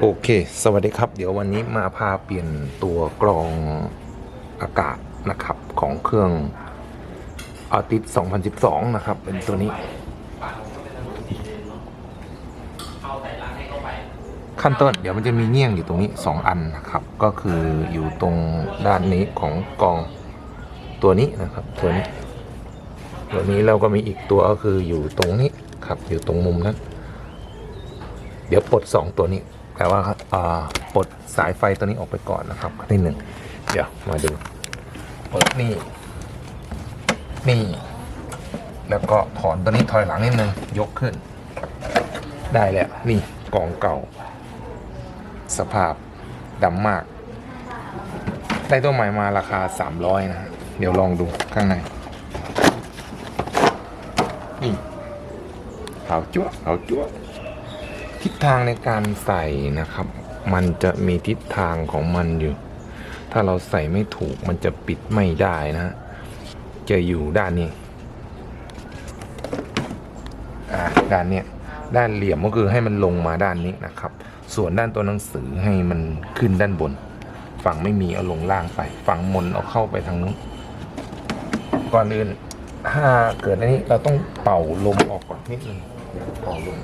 โอเค สวัสดีครับ เดี๋ยววันนี้มาพาเปลี่ยนตัวกรองอากาศนะครับของเครื่องอาติส2012 นะครับ เป็นตัวนี้ ขั้นต้นเดี๋ยวมันจะมีเงี้ยงอยู่ตรงนี้ 2 อันนะครับ ก็คืออยู่ตรงด้านนี้ของกรองตัวนี้นะครับตัวนี้ ตัวนี้เราก็มีอีกตัวก็คืออยู่ตรงนี้ครับ อยู่ตรงมุมนั้น เดี๋ยวปลดสองตัวนี้ แต่ว่าปลดสายไฟตัวนี้ออกไปก่อนนะครับข้อที่หนึ่งเดี๋ยวมาดูปลดนี่ นี่ แล้วก็ถอนตัวนี้ถอยหลังนิดนึงยกขึ้น ได้แล้วนี่กล่องเก่า สภาพดำมาก ได้ตัวใหม่มาราคา 300 นะฮะเดี๋ยวลองดูข้างในนี่ขาวจั่วขาวจั่ว ทิศทางในการใส่นะครับ มันจะมีทิศทางของมันอยู่ ถ้าเราใส่ไม่ถูกมันจะปิดไม่ได้นะ จะอยู่ด้านนี้อ่าด้านเนี้ยด้านเหลี่ยมก็คือให้มันลงมาด้านนี้นะครับ ส่วนด้านตัวหนังสือให้มันขึ้นด้านบน ฝั่งไม่มีเอาลงล่างไป ฝั่งมนเอาเข้าไปทางนู้น ก่อนอื่นถ้าเกิดอันนี้เราต้องเป่าลมออกก่อนนิดนึงเป่าลม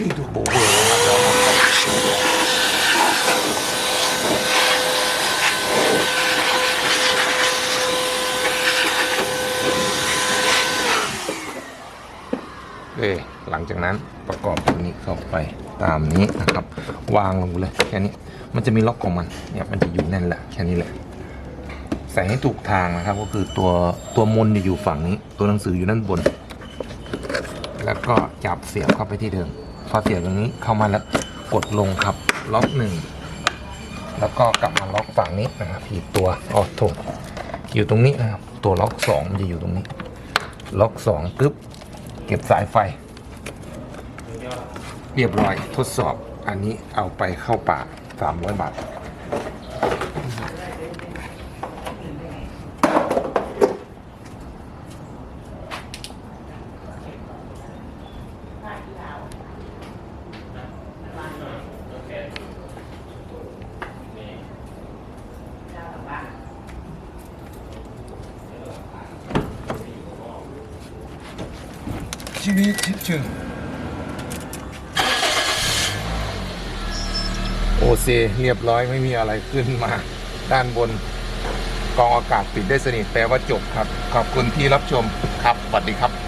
นี่ดูโบเวอร์นะครับเอหลังจากนั้นประกอบตัวนี้เข้าไปตามนี้นะครับ วางลงเลยแค่นี้มันจะมีล็อกของมันเนี่ยมันจะอยู่แน่นแหละแค่นี้แหละใส่ให้ถูกทางนะครับ ก็คือตัวตัวมนอยู่ฝั่งนี้ ตัวหนังสืออยู่ด้านบน แล้วก็จับเสียบเข้าไปที่เดิม พอเสียบตรงนี้เข้ามาแล้วกดลงครับล็อกหนึ่งแล้วก็กลับมาล็อกฝั่งนี้นะครับอีกตัวอ๋อถูกอยู่ตรงนี้นะครับ ตัวล็อกสองมันจะอยู่ตรงนี้ ล็อกสองปึ๊บเก็บสายไฟ เรียบร้อยทดสอบอันนี้เอาไปเข้าป่าสามร้อยบาทีวิตชิดชึงโอเซเรียบร้อยไม่มีอะไรขึ้นมาด้านบนกองอากาศปิดได้สนิทแปลว่าจบครับ ขอบคุณที่รับชมครับสวัสดีครับ